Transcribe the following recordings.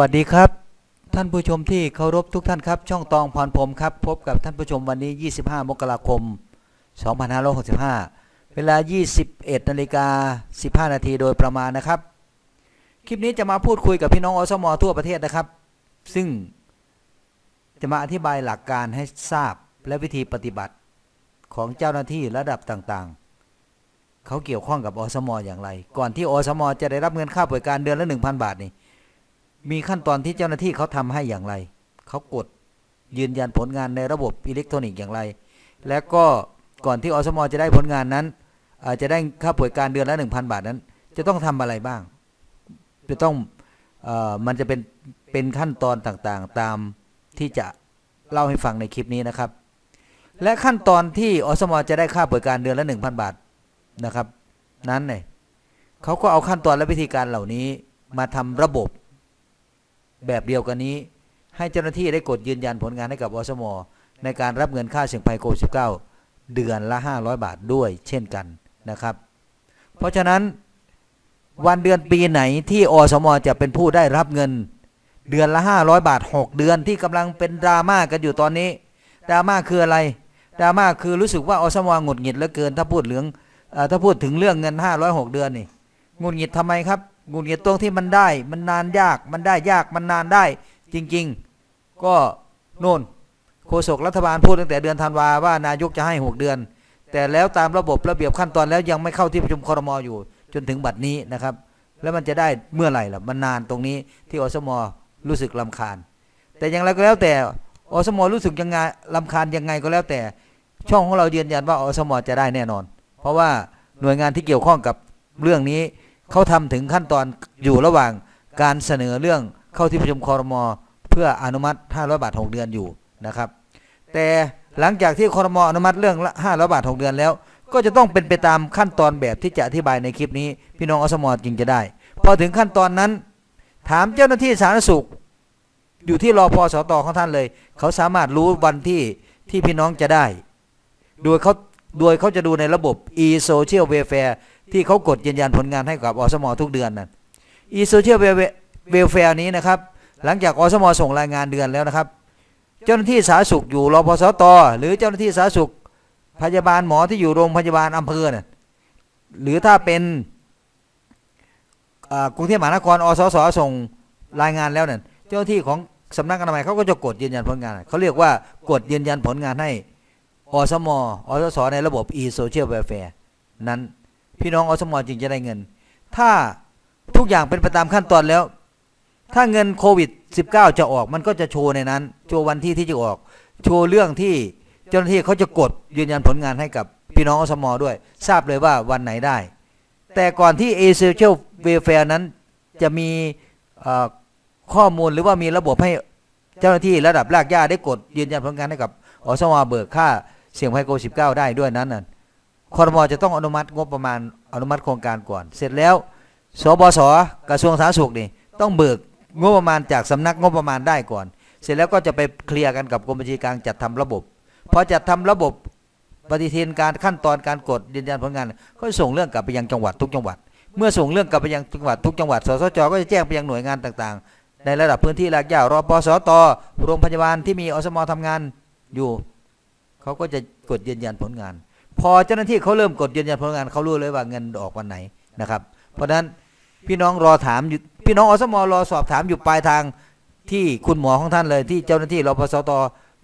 วัสดีครับ ท่านผู้ชมที่เคารพทุกท่านครับ ช่องตองพรพรมครับ พบกับท่านผู้ชมวันนี้ 25 มกราคม 2565 เวลา 21นาฬิกา15 นาทีโดยประมาณนะครับ คลิปนี้จะมาพูดคุยกับพี่น้องอสมทั่วประเทศนะครับ ซึ่งจะมาอธิบายหลักการให้ทราบและวิธีปฏิบัติของเจ้าหน้าที่ระดับต่างๆ เขาเกี่ยวข้องกับอสมอย่างไร ก่อนที่อสมจะได้รับเงินค่าป่วยการเดือนละ 1,000 บาทนี่ มีขั้นตอนที่เจ้าหน้าที่เขาทำให้อย่างไร เขากดยืนยันผลงานในระบบอิเล็กทรอนิกส์อย่างไร และก็ก่อนที่อสมอจะได้ผลงานนั้นอาจจะได้ค่าป่วยการเดือนละ 1,000 บาทนั้น จะต้องทำอะไรบ้าง จะต้องอมันจะเป็นเป็นขั้นตอนต่างๆ ตามที่จะเล่าให้ฟังในคลิปนี้นะครับ และขั้นตอนที่อสมอจะได้ค่าป่วยการเดือนละ 1,000 บาทนะครับ นั้นเนี่ยเขาก็เอาขั้นตอนและวิธีการเหล่านี้มาทำระบบ แบบเดียวกันนี้ ให้เจ้าหน้าที่ได้กดยืนยันผลงานให้กับอสมในการรับเงินค่าเสี่ยงภัยโควิด -19 เดือนละ 500 บาทด้วยเช่นกันนะครับ เพราะฉะนั้นวันเดือนปีไหนที่อสมจะเป็นผู้ได้รับเงิน เดือนละ 500 บาท 6 เดือนที่กำลังเป็นดราม่ากันอยู่ตอนนี้ดราม่าคืออะไรดราม่าคือรู้สึกว่าอสมหงุดหงิดเหลือเกิน ถ้าพูดเรื่องเอ่อถ้าพูดถึงเรื่องเงิน 506 เดือนนี่หงุดหงิดทำไมครับ หงุดหงิดตรงที่มันได้ มันนานยาก มันได้ยาก มันนานได้ จริง ๆ ก็โน่นโฆษกรัฐบาลพูดตั้งแต่เดือนธันวาว่านายกจะให้ 6 เดือน แต่แล้วตามระบบระเบียบขั้นตอนแล้วยังไม่เข้าที่ประชุมครมออยู่ จนถึงบัดนี้นะครับ แล้วมันจะได้เมื่อไหร่ล่ะ มันนานตรงนี้ที่อสมอรู้สึกลำคาญ แต่อย่างไรก็แล้วแต่อสมอรู้สึกยังไงลำคาญยังไงก็แล้วแต่ ช่องของเรายืนยันว่าอสมอจะได้แน่นอน เพราะว่าหน่วยงานที่เกี่ยวข้องกับเรื่องนี้ เขาทำถึงขั้นตอนอยู่ระหว่างการเสนอเรื่องเข้าที่ประชุมคอรมอเพื่ออนุมัติ500บาท6เดือนอยู่นะครับ แต่หลังจากที่คอรมออนุมัติเรื่องละ500บาท6เดือนแล้ว ก็จะต้องเป็นไปตามขั้นตอนแบบที่จะอธิบายในคลิปนี้ พี่น้องอสมอจึงจะได้ พอถึงขั้นตอนนั้น ถามเจ้าหน้าที่สาธารณสุข อยู่ที่รอพอสตอของท่านเลย เขาสามารถรู้วันที่ที่พี่น้องจะได้ โดยเขาโดยเขาจะดูในระบบ e-social welfare ที่เขากดยืนยันผลงานให้กับอสมทุกเดือนนั่น e-social welfare นี้นะครับ หลังจากอสมส่งรายงานเดือนแล้วนะครับ เจ้าหน้าที่สาธารณสุขอยู่รพสต หรือเจ้าหน้าที่สาธารณสุขพยาบาลหมอที่อยู่โรงพยาบาลอำเภอน่ะหรือถ้าเป็นกรุงเทพมหานครอสสส่งรายงานแล้วเนี่ยเจ้าหน้าที่ของสำนักอนามัยเขาก็จะกดยืนยันผลงาน เขาเรียกว่ากดยืนยันผลงานให้อสมอสสในระบบ e-social welfare นั้น พี่น้องอสมจึงจะได้เงิน ถ้าทุกอย่างเป็นไปตามขั้นตอนแล้ว ถ้าเงินโควิด 19 จะออกมันก็จะโชว์ในนั้น โชว์วันที่ที่จะออก โชว์เรื่องที่เจ้าหน้าที่เขาจะกดยืนยันผลงานให้กับพี่น้องอสมด้วย ทราบเลยว่าวันไหนได้ แต่ก่อนที่ a s o c i a l Welfare นั้นจะมีข้อมูลหรือว่ามีระบบให้เจ้าหน้าที่ระดับรากหญ้าได้กดยืนยันผลงานให้กับอสมเบิกค่าเสี่ยงภัยโควิด 19 ได้ด้วยนั้นน่ะ คอรมอจะต้องอนุมัติงบประมาณอนุมัติโครงการก่อน เสร็จแล้วสบสกระทรวงสาธารณสุขนี่ต้องเบิกงบประมาณจากสำนักงบประมาณได้ก่อน เสร็จแล้วก็จะไปเคลียร์กันกับกรมบัญชีกลางจัดทำระบบพอจัดทำระบบปฏิทินการขั้นตอนการกดยืนยันผลงาน ก็ส่งเรื่องกลับไปยังจังหวัดทุกจังหวัด เมื่อส่งเรื่องกลับไปยังจังหวัดทุกจังหวัดสสจก็จะแจ้งไปยังหน่วยงานต่างๆ ในระดับพื้นที่รากหญ้ารอปสตโรงพยาบาลที่มีอสมทำงานอยู่เขาก็จะกดยืนยันผลงาน พอเจ้าหน้าที่เขาเริ่มกดยืนยันผลงานเขารู้เลยว่าเงินออกวันไหนนะครับ เพราะฉะนั้นพี่น้องรอถามอยู่พี่น้องอสมรอสอบถามอยู่ปลายทางที่คุณหมอของท่านเลย ที่เจ้าหน้าที่รพสต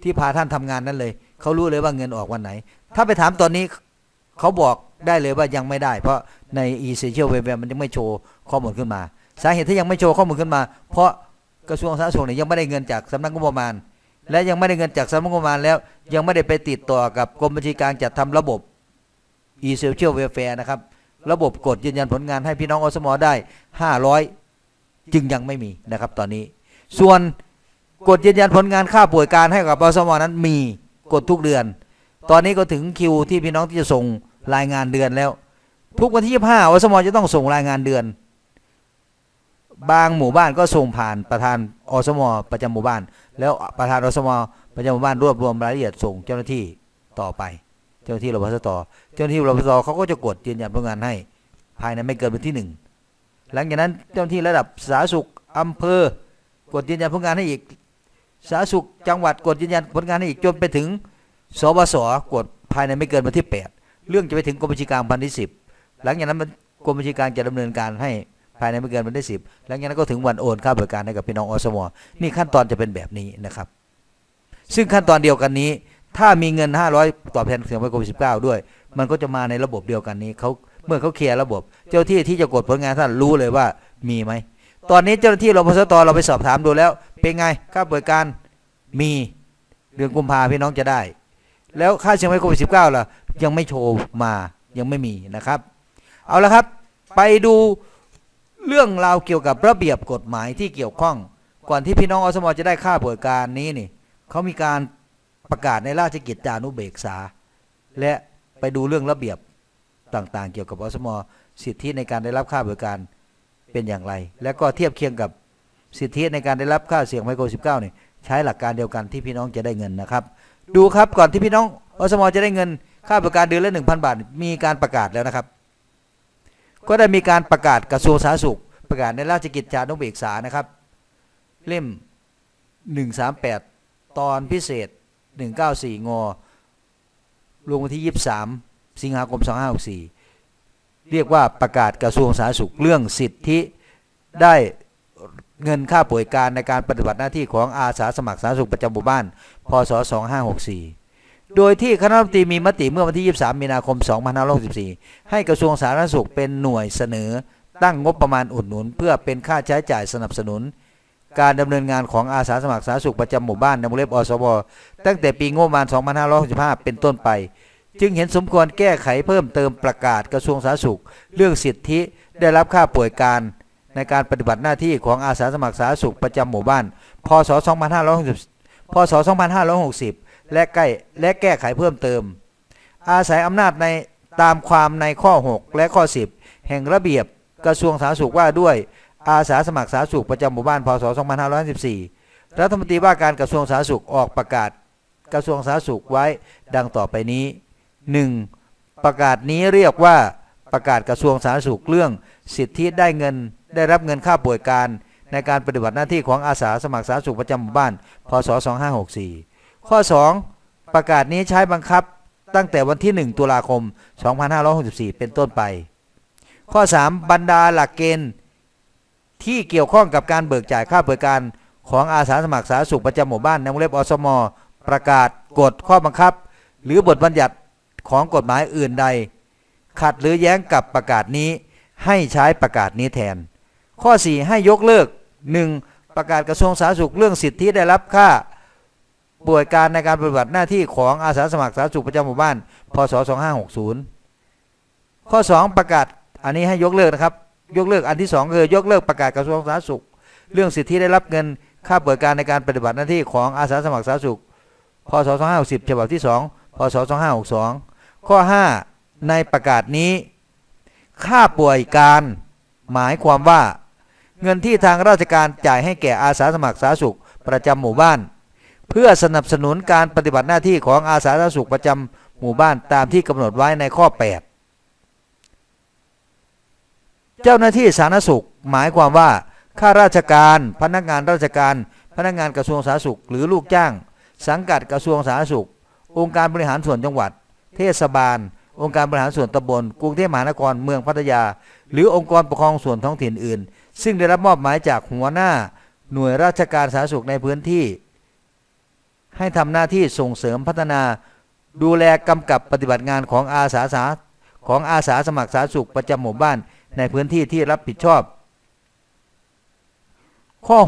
ที่พาท่านทำงานนั้นเลยเขารู้เลยว่าเงินออกวันไหน ถ้าไปถามตอนนี้เขาบอกได้เลยว่ายังไม่ได้ เพราะใน e s e n t i a l w e b มันยังไม่โชว์ข้อมูลขึ้นมา สาเหตุที่ยังไม่โชว์ข้อมูลขึ้นมา เพราะกระทรวงสาธารณสุขเนี่ยยังไม่ได้เงินจากสำนักงบประมาณ และยังไม่ได้เงินจากสำนักงบประมาณแล้ว ยังไม่ได้ไปติดต่อกับกรมบัญชีกลางจัดทำระบบ e-social welfare นะครับ ระบบกดยืนยันผลงานให้พี่น้องอสมได้ 500 จึงยังไม่มีนะครับตอนนี้ ส่วนกดยืนยันผลงานค่าป่วยการให้กับอสมนั้นมีกดทุกเดือน ตอนนี้ก็ถึงคิวที่พี่น้องที่จะส่งรายงานเดือนแล้ว ทุกวันที่ 25อสมจะต้องส่งรายงานเดือน บางหมู่บ้านก็ส่งผ่านประธานอสมประจำหมู่บ้าน แล้วประธานอสมประจำหมู่บ้านรวบรวมรายละเอียดส่งเจ้าหน้าที่ต่อไป เจ้าหน้าที่รพสตเจ้าหน้าที่รพสตเขาก็จะกดยืนยันผลงานให้ ภายในไม่เกินวันที่หนึ่งหลังจากนั้นเจ้าหน้าที่ระดับสาธารณสุขอำเภอกดยืนยันผลงานให้อีกสาธารณสุขจังหวัดกดยืนยันผลงานให้อีกจนไปถึงสบสกดภายในไม่เกินวันที่ 8 เรื่องจะไปถึงกรมบัญชีกลางวันที่10หลังจากนั้นมันกรมบัญชีกลางจะดำเนินการให้ ภายในไม่เกินวันที่10หลังจากนั้นก็ถึงวันโอนค่าบริการให้กับพี่น้องอสมนี่ขั้นตอนจะเป็นแบบนี้นะครับ ซึ่งขั้นตอนเดียวกันนี้ ถ้ามีเงิน 500 ตอบแทนเสียงไปโควิด19ด้วย มันก็จะมาในระบบเดียวกันนี้เขาเมื่อเขาเคลียร์ระบบ เจ้าที่ที่จะกดผลงานท่านรู้เลยว่ามีไหมตอนนี้เจ้าหน้าที่รพสตเราไปสอบถามดูแล้ว เป็นไงค่าบริการมีเดือนกุมภาพี่น้องจะได้ แล้วค่าเชื้อไวรัสโควิด19ล่ะยังไม่โชว์มายังไม่มีนะครับ เอาละครับ ไปดู เรื่องราวเกี่ยวกับระเบียบกฎหมายที่เกี่ยวข้อง ก่อนที่พี่น้องอสมจะได้ค่าบริการนี้นี่เขามีการประกาศในราชกิจจานุเบกษา และไปดูเรื่องระเบียบต่างๆ เกี่ยวกับอสมสิทธิในการได้รับค่าบริการเป็นอย่างไร และก็เทียบเคียงกับสิทธิในการได้รับค่าเสี่ยงไมโคร19นี่ใช้หลักการเดียวกันที่พี่น้องจะได้เงินนะครับ ดูครับก่อนที่พี่น้องอสมจะได้เงินค่าบริการเดือนละ1,000 บาท มีการประกาศแล้วนะครับ ก็ได้มีการประกาศกระทรวงสาธารณสุข ประกาศในราชกิจจานุเบกษานะครับ เล่ม 138 ตอนพิเศษ 194 งอลงวันที่ 23 สิงหาคม 2564 เรียกว่าประกาศกระทรวงสาธารณสุขเรื่องสิทธิได้เงินค่าป่วยการในการปฏิบัติหน้าที่ของอาสาสมัครสาธารณสุขประจำหมู่บ้าน พศ 2564 โดยที่คณะรัฐมนตรีมีมติเมื่อวันที่ 23 มีนาคม 2564 ให้กระทรวงสาธารณสุขเป็นหน่วยเสนอ ตั้งงบประมาณอุดหนุน เพื่อเป็นค่าใช้จ่ายสนับสนุน การดำเนินงานของอาสาสมัครสาธารณสุขประจำหมู่บ้านในวงเล็บอสบตั้งแต่ปีงบประมาณ 2565 เป็นต้นไป จึงเห็นสมควรแก้ไขเพิ่มเติมประกาศกระทรวงสาธารณสุข เรื่องสิทธิได้รับค่าป่วยการในการปฏิบัติหน้าที่ของอาสาสมัครสาธารณสุขประจำหมู่บ้าน พศ 2560 พศ 2560 และใกล้และแก้ไขเพิ่มเติม อาศัยอำนาจในตามความในข้อ 6 และข้อ 10 แห่งระเบียบกระทรวงสาธารณสุขว่าด้วยอาสาสมัครสาธารณสุขประจำหมู่บ้านพศ 2514รัฐมนตรีว่าการกระทรวงสาธารณสุขออกประกาศกระทรวงสาธารณสุขไว้ดังต่อไปนี้ 1. ประกาศนี้เรียกว่าประกาศกระทรวงสาธารณสุขเรื่อง สิทธิได้เงินได้รับเงินค่าป่วยการ ในการปฏิบัติหน้าที่ของอาสาสมัครสาธารณสุขประจำหมู่บ้าน พศ 2564 ข้อ 2 ประกาศนี้ใช้บังคับตั้งแต่วันที่ 1 ตุลาคม 2564 เป็นต้นไป ข้อ 3 บรรดาหลักเกณฑ์ที่เกี่ยวข้องกับการเบิกจ่ายค่าบริการของอาสาสมัครสาธารณสุขประจำหมู่บ้านในวงเล็บอสม ประกาศกฎข้อบังคับ หรือบทบัญญัติของกฎหมายอื่นใด ขัดหรือแย้งกับประกาศนี้ ให้ใช้ประกาศนี้แทน ข้อ 4 ให้ยกเลิก 1. ประกาศกระทรวงสาธารณสุขเรื่องสิทธิได้รับค่า ป่วยการในการปฏิบัติหน้าที่ของอาสาสมัครสาธารณสุขประจำหมู่บ้าน พศ 2560 ข้อ 2 ประกาศอันนี้ให้ยกเลิกนะครับ ยกเลิกอันที่ 2 คือยกเลิกประกาศกระทรวงสาธารณสุข เรื่องสิทธิได้รับเงินค่าป่วยการในการปฏิบัติหน้าที่ของอาสาสมัครสาธารณสุข พศ 2560 ฉบับที่ 2 พศ 2562 ข้อ 5 ในประกาศนี้ ค่าป่วยการหมายความว่า เงินที่ทางราชการจ่ายให้แก่อาสาสมัครสาธารณสุข ประจำหมู่บ้าน เพื่อสนับสนุนการปฏิบัติหน้าที่ของอาสาสาธารณสุขประจำหมู่บ้านตามที่กำหนดไว้ในข้อ 8 เจ้าหน้าที่สาธารณสุขหมายความว่าข้าราชการ พนักงานราชการ พนักงานกระทรวงสาธารณสุข หรือลูกจ้าง สังกัดกระทรวงสาธารณสุข องค์การบริหารส่วนจังหวัด เทศบาล องค์การบริหารส่วนตำบลกรุงเทพมหานครเมืองพัทยา หรือองค์กรปกครองส่วนท้องถิ่นอื่น ซึ่งได้รับมอบหมายจากหัวหน้า หน่วยราชการสาธารณสุขในพื้นที่ ให้ทำหน้าที่ส่งเสริมพัฒนา ดูแลกำกับปฏิบัติงานของอาสาสาของอาสาสมัครสาธารณสุขประจำหมู่บ้านในพื้นที่ที่รับผิดชอบ ข้อ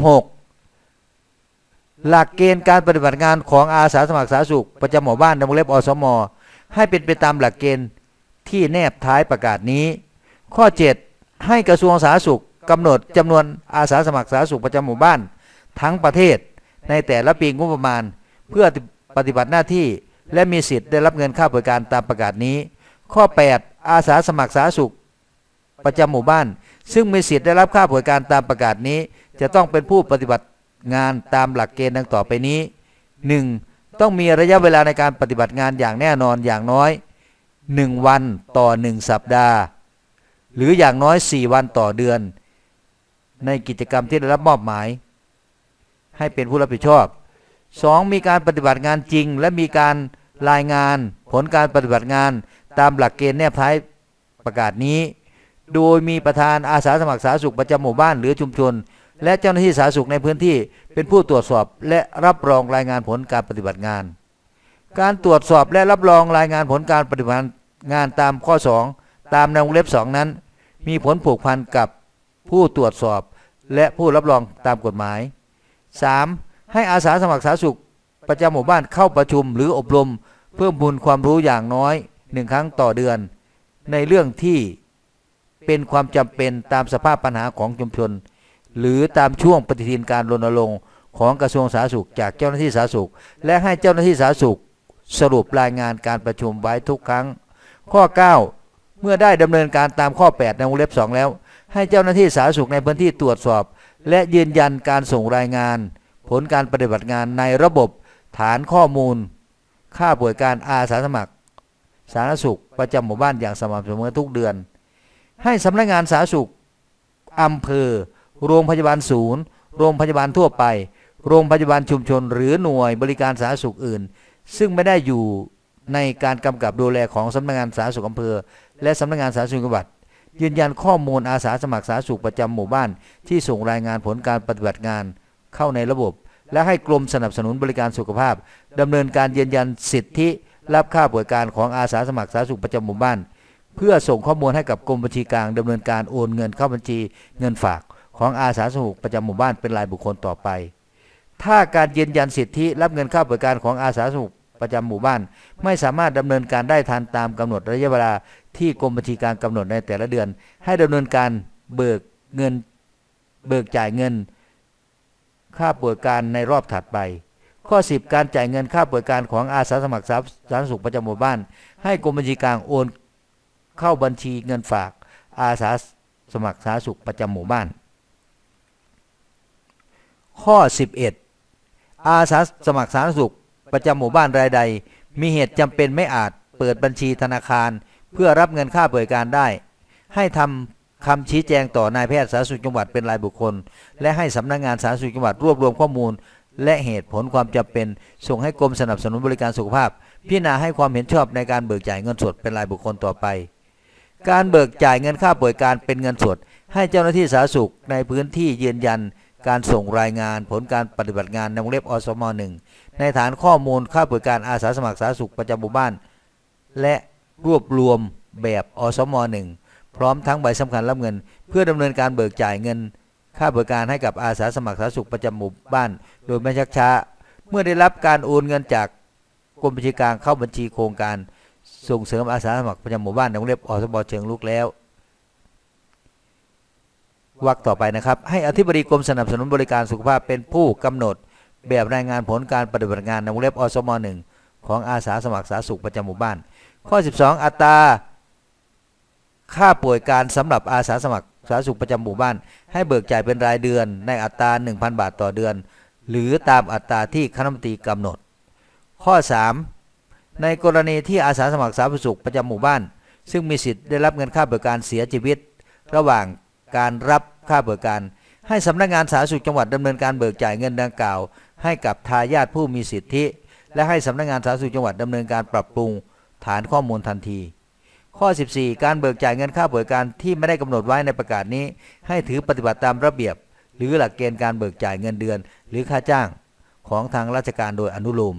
6 หลักเกณฑ์การปฏิบัติงานของอาสาสมัครสาธารณสุขประจำหมู่บ้านในวงเล็บอสม ให้เป็นไปตามหลักเกณฑ์ที่แนบท้ายประกาศนี้ ข้อ 7 ให้กระทรวงสาธารณสุขกำหนดจำนวนอาสาสมัครสาธารณสุขประจำหมู่บ้าน ทั้งประเทศในแต่ละปีงบประมาณ เพื่อปฏิบัติหน้าที่และมีสิทธิ์ได้รับเงินค่าบริการตามประกาศนี้ ข้อ 8 อาสาสมัครสาธารณสุข ประจำหมู่บ้าน ซึ่งมีสิทธิ์ได้รับค่าบริการตามประกาศนี้ จะต้องเป็นผู้ปฏิบัติงานตามหลักเกณฑ์ดังต่อไปนี้ 1. ต้องมีระยะเวลาในการปฏิบัติงานอย่างแน่นอนอย่างน้อย 1 วันต่อ 1 สัปดาห์ หรืออย่างน้อย 4 วันต่อเดือน ในกิจกรรมที่ได้รับมอบหมาย ให้เป็นผู้รับผิดชอบ 2. มีการปฏิบัติงานจริง และมีการรายงาน ผลการปฏิบัติงานตามหลักเกณฑ์แนบท้ายประกาศนี้ โดยมีประธานอาสาสมัครสาธารณสุขประจำหมู่บ้านหรือชุมชน และเจ้าหน้าที่สาธารณสุขในพื้นที่ เป็นผู้ตรวจสอบและรับรองรายงานผลการปฏิบัติงาน การตรวจสอบและรับรองรายงานผลการปฏิบัติงานตามข้อ 2 ตามในวงเล็บ 2 นั้น มีผลผูกพันกับผู้ตรวจสอบและผู้รับรองตามกฎหมาย 3. ให้อาสาสมัครสาธารณสุขประจำหมู่บ้านเข้าประชุมหรืออบรม เพิ่มพูนความรู้อย่างน้อยหนึ่งครั้งต่อเดือน ในเรื่องที่เป็นความจำเป็นตามสภาพปัญหาของชุมชน หรือตามช่วงปฏิทินการรณรงค์ของกระทรวงสาธารณสุขจากเจ้าหน้าที่สาธารณสุข และให้เจ้าหน้าที่สาธารณสุข สรุปรายงานการประชุมไว้ทุกครั้ง ข้อ 9 เมื่อได้ดำเนินการตามข้อ 8 ในวงเล็บ 2 แล้ว ให้เจ้าหน้าที่สาธารณสุขในพื้นที่ตรวจสอบ และยืนยันการส่งรายงาน ผลการปฏิบัติงานในระบบฐานข้อมูล ค่าป่วยการอาสาสมัคร สาธารณสุขประจำหมู่บ้านอย่างสม่ำเสมอทุกเดือน ให้สำนักงานสาธารณสุขอำเภอ โรงพยาบาลศูนย์ โรงพยาบาลทั่วไป โรงพยาบาลชุมชน หรือหน่วยบริการสาธารณสุขอื่น ซึ่งไม่ได้อยู่ในการกำกับดูแลของสำนักงานสาธารณสุขอำเภอ และสำนักงานสาธารณสุขจังหวัดยืนยันข้อมูลอาสาสมัครสาธารณสุขประจำหมู่บ้าน ที่ส่งรายงานผลการปฏิบัติงานเข้าในระบบ และให้กรมสนับสนุนบริการสุขภาพดำเนินการยืนยันสิทธิ รับค่าบริการของอาสาสมัครสาธารณสุขประจำหมู่บ้าน เพื่อส่งข้อมูลให้กับกรมบัญชีกลางดำเนินการโอนเงินเข้าบัญชีเงินฝากของอาสาสมัครประจำหมู่บ้านเป็นรายบุคคลต่อไป ถ้าการยืนยันสิทธิรับเงินค่าบริการของอาสาสมัครประจำหมู่บ้าน ไม่สามารถดำเนินการได้ทันตามกำหนดระยะเวลาที่กรมบัญชีกลางกำหนดในแต่ละเดือน ให้ดำเนินการเบิกเงินเบิกจ่ายเงิน ค่าป่วยการในรอบถัดไป ข้อ 10 การจ่ายเงินค่าป่วยการของอาสาสมัครสาธารณสุขประจำหมู่บ้าน ให้กรมบัญชีกลางโอนเข้าบัญชีเงินฝากอาสาสมัครสาธารณสุขประจำหมู่บ้าน ข้อ 11 อาสาสมัครสาธารณสุขประจำหมู่บ้านรายใด มีเหตุจำเป็นไม่อาจเปิดบัญชีธนาคาร เพื่อรับเงินค่าบริการได้ ให้ทำ คำชี้แจงต่อนายแพทย์สาธารณสุขจังหวัดเป็นรายบุคคล และให้สำนักงานสาธารณสุขจังหวัดรวบรวมข้อมูล และเหตุผลความจำเป็น ส่งให้กรมสนับสนุนบริการสุขภาพ พิจารณาให้ความเห็นชอบในการเบิกจ่ายเงินสดเป็นรายบุคคลต่อไป การเบิกจ่ายเงินค่าบริการเป็นเงินสด ให้เจ้าหน้าที่สาธารณสุขในพื้นที่ยืนยัน การส่งรายงานผลการปฏิบัติงานในวงเล็บอสมหนึ่งในฐานข้อมูลค่าบริการอาสาสมัครสาธารณสุขประจำหมู่บ้าน และรวบรวมแบบอสมหนึ่ง พร้อมทั้งใบสำคัญรับเงิน เพื่อดำเนินการเบิกจ่ายเงิน ค่าบริการให้กับอาสาสมัครสาธารณสุขประจำหมู่บ้าน โดยไม่ชักช้า เมื่อได้รับการโอนเงินจากกรมบัญชีกลางเข้าบัญชีโครงการ ส่งเสริมอาสาสมัครประจำหมู่บ้านในวงเล็บอสมเชิงลุกแล้ววรรคต่อไปนะครับ ให้อธิบดีกรมสนับสนุนบริการสุขภาพเป็นผู้กำหนด แบบรายงานผลการปฏิบัติงานในวงเล็บอสมหนึ่งของอาสาสมัครสาธารณสุขประจำหมู่บ้าน ข้อ 12 อัตรา ค่าป่วยการสำหรับอาสาสมัครสาธารณสุขประจำหมู่บ้าน ให้เบิกจ่ายเป็นรายเดือนในอัตรา 1,000 บาทต่อเดือน หรือตามอัตราที่คณะมนตรีกำหนด ข้อ 3 ในกรณีที่อาสาสมัครสาธารณสุขประจำหมู่บ้าน ซึ่งมีสิทธิ์ได้รับเงินค่าเบิกการเสียชีวิต ระหว่างการรับค่าเบริการให้สำนักงานสาธารณสุขจังหวัดดำเนินการเบิกจ่ายเงินดังกล่าว ให้กับทายาทผู้มีสิทธิ และให้สำนักงานสาธารณสุขจังหวัดดำเนินการปรับปรุงฐานข้อมูลทันที ข้อ 14 การเบิกจ่ายเงินค่าบริการที่ไม่ได้กำหนดไว้ในประกาศนี้ ให้ถือปฏิบัติตามระเบียบ หรือหลักเกณฑ์การเบิกจ่ายเงินเดือน หรือค่าจ้างของทางราชการโดยอนุโลม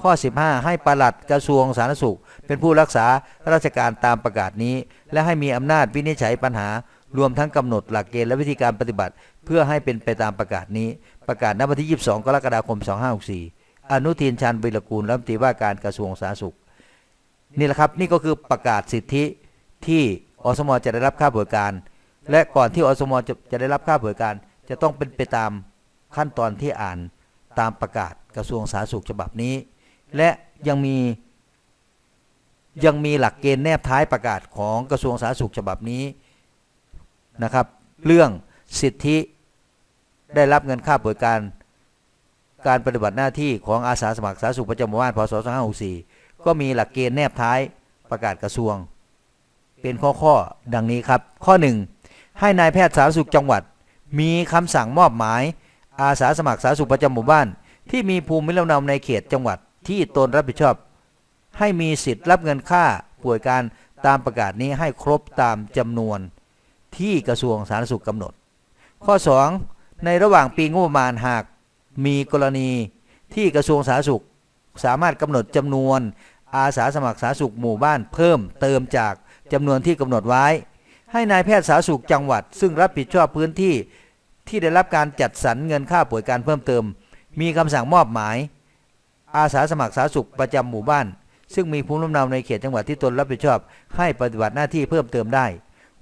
ข้อ 15 ให้ปลัดกระทรวงสาธารณสุข เป็นผู้รักษาราชการตามประกาศนี้ และให้มีอำนาจวินิจฉัยปัญหา รวมทั้งกำหนดหลักเกณฑ์และวิธีการปฏิบัติ เพื่อให้เป็นไปตามประกาศนี้ ประกาศณวันที่ 22 กรกฎาคม 2564 อนุทินชาญวิรกูลรัฐมนตรีว่าการกระทรวงสาธารณสุข นี่แหละครับนี่ก็คือประกาศสิทธิที่อสมจะได้รับค่าบริการ และก่อนที่อสมจะจะได้รับค่าบริการ จะต้องเป็นไปตามขั้นตอนที่อ่านตามประกาศกระทรวงสาธารณสุขฉบับนี้ และยังมียังมีหลักเกณฑ์แนบท้ายประกาศของกระทรวงสาธารณสุขฉบับนี้นะครับ เรื่องสิทธิได้รับเงินค่าบริการการปฏิบัติหน้าที่ของอาสาสมัครสาธารณสุขประจำหมู่บ้านพศ2564 ก็มีหลักเกณฑ์แนบท้ายประกาศกระทรวง เป็นข้อข้อๆดังนี้ครับ ข้อ 1 ให้นายแพทย์สาธารณสุขจังหวัด มีคำสั่งมอบหมาย อาสาสมัครสาธารณสุขประจำหมู่บ้าน ที่มีภูมิลำเนาในเขตจังหวัดที่ตนรับผิดชอบ ให้มีสิทธิ์รับเงินค่าป่วยการตามประกาศนี้ให้ครบตามจำนวนที่กระทรวงสาธารณสุขกำหนด ข้อ 2 ในระหว่างปีงบประมาณหากมีกรณีที่กระทรวงสาธารณสุขสามารถกำหนดจำนวน อาสาสมัครสาธารณสุขหมู่บ้านเพิ่มเติมจากจำนวนที่กำหนดไว้ ให้นายแพทย์สาธารณสุขจังหวัด ซึ่งรับผิดชอบพื้นที่ที่ได้รับการจัดสรรเงินค่าป่วยการเพิ่มเติม มีคำสั่งมอบหมาย อาสาสมัครสาธารณสุขประจำหมู่บ้าน ซึ่งมีภูมิลำเนาในเขตจังหวัดที่ตนรับผิดชอบ ให้ปฏิบัติหน้าที่เพิ่มเติมได้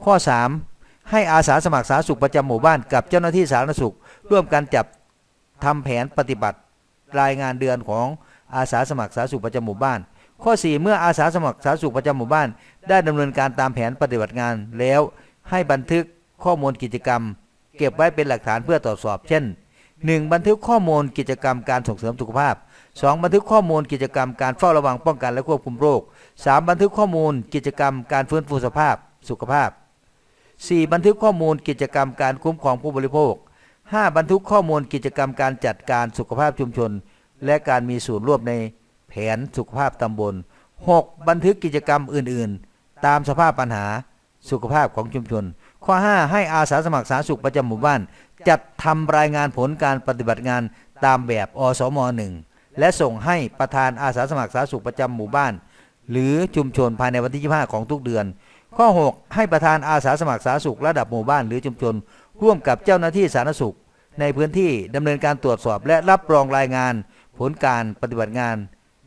ข้อ 3 ให้อาสาสมัครสาธารณสุขประจำหมู่บ้านกับเจ้าหน้าที่สาธารณสุข ร่วมกันจับทำแผนปฏิบัติ รายงานเดือนของอาสาสมัครสาธารณสุขประจำหมู่บ้าน ข้อ 4 เมื่ออาสาสมัครสาธารณสุขประจำหมู่บ้าน ได้ดำเนินการตามแผนปฏิบัติงานแล้วให้บันทึกข้อมูลกิจกรรม เก็บไว้เป็นหลักฐานเพื่อตรวจสอบ เช่น 1. บันทึกข้อมูลกิจกรรมการส่งเสริมสุขภาพ 2. บันทึกข้อมูลกิจกรรมการเฝ้าระวังป้องกันและควบคุมโรค 3. บันทึกข้อมูลกิจกรรมการฟื้นฟูสภาพสุขภาพ 4. บันทึกข้อมูลกิจกรรมการคุ้มครองผู้บริโภค 5. บันทึกข้อมูลกิจกรรมการจัดการสุขภาพชุมชน และการมีส่วนร่วมใน ผนสุขภาพตำบล 6. บันทึกกิจกรรมอื่น ๆ ตามสภาพปัญหาสุขภาพของชุมชน ข้อ 5 ให้อาสาสมัครสาธารณสุขประจำหมู่บ้าน จัดทำรายงานผลการปฏิบัติงานตามแบบอสม 1 และส่งให้ประธานอาสาสมัครสาธารณสุขประจำหมู่บ้าน หรือชุมชนภายในวันที่ 25 ของทุกเดือน ข้อ 6 ให้ประธานอาสาสมัครสาธารณสุขระดับหมู่บ้านหรือชุมชน ร่วมกับเจ้าหน้าที่สาธารณสุข ในพื้นที่ดำเนินการตรวจสอบและรับรองรายงานผลการปฏิบัติงาน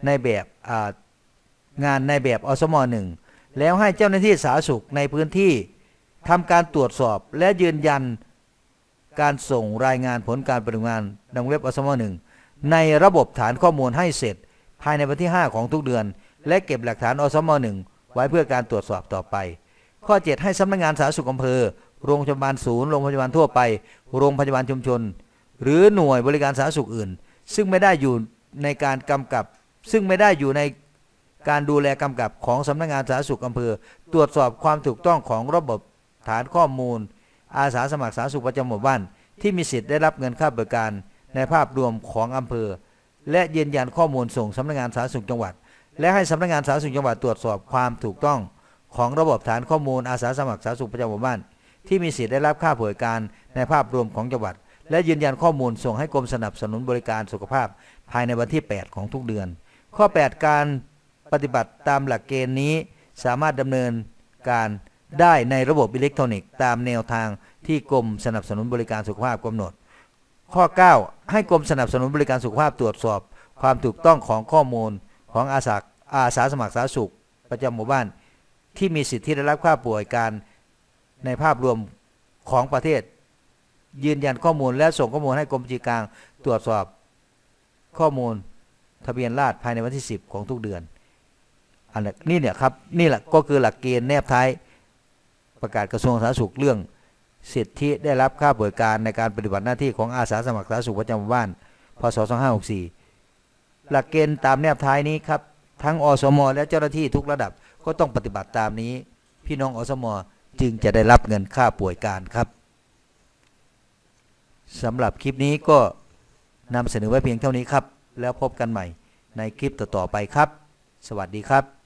ในแบบงานในแบบอสม1แล้วให้เจ้าหน้าที่สาธารณสุขในพื้นที่ทำการตรวจสอบและยืนยันการส่งรายงานผลการปฏิบัติงานดังเว็บอสม1ในระบบฐานข้อมูลให้เสร็จ ภายในวันที่ 5 ของทุกเดือน และเก็บหลักฐานอสม1ไว้เพื่อการตรวจสอบต่อไป ข้อ 7 ให้สำนักงานสาธารณสุขอำเภอ โรงพยาบาลศูนย์ โรงพยาบาลทั่วไป โรงพยาบาลชุมชน หรือหน่วยบริการสาธารณสุขอื่น ซึ่งไม่ได้อยู่ในการกำกับ ซึ่งไม่ได้อยู่ในการดูแลกำกับของสำนักงานสาธารณสุขอำเภอ ตรวจสอบความถูกต้องของระบบฐานข้อมูล อาสาสมัครสาธารณสุขประจำหมู่บ้าน ที่มีสิทธิ์ได้รับเงินค่าบริการในภาพรวมของอำเภอ และยืนยันข้อมูลส่งสำนักงานสาธารณสุขจังหวัด และให้สำนักงานสาธารณสุขจังหวัดตรวจสอบความถูกต้อง ของระบบฐานข้อมูลอาสาสมัครสาธารณสุขประจำหมู่บ้าน ที่มีสิทธิ์ได้รับค่าบริการในภาพรวมของจังหวัด และยืนยันข้อมูลส่งให้กรมสนับสนุนบริการสุขภาพ ภายในวันที่ 8 ของทุกเดือน ข้อ 8 การปฏิบัติตามหลักเกณฑ์นี้สามารถดำเนินการได้ในระบบอิเล็กทรอนิกส์ตามแนวทางที่กรมสนับสนุนบริการสุขภาพกำหนด ข้อ 9 ให้กรมสนับสนุนบริการสุขภาพตรวจสอบ ความถูกต้องของข้อมูลของอาสาอาสาสมัครสาธารณสุข ประจำหมู่บ้าน ที่มีสิทธิได้รับค่าป่วยการในภาพรวมของประเทศ ยืนยันข้อมูลและส่งข้อมูลให้กรมบัญชีกลางตรวจสอบข้อมูล ทะเบียนราษฎรภายในวันที่ 10 ของทุกเดือน อันนี้เนี่ยครับนี่แหละก็คือหลักเกณฑ์แนบท้ายประกาศกระทรวงสาธารณสุขเรื่อง สิทธิได้รับค่าบริการในการปฏิบัติหน้าที่ของอาสาสมัครสาธารณสุขประจำหมู่บ้านพศ2564 หลักเกณฑ์ตามแนบท้ายนี้ครับทั้งอสม และเจ้าหน้าที่ทุกระดับก็ต้องปฏิบัติตามนี้ พี่น้องอสม จึงจะได้รับเงินค่าป่วยการครับสำหรับคลิปนี้ก็นำเสนอไว้เพียงเท่านี้ครับ แล้วพบกันใหม่ในคลิปต่อๆไปครับ สวัสดีครับ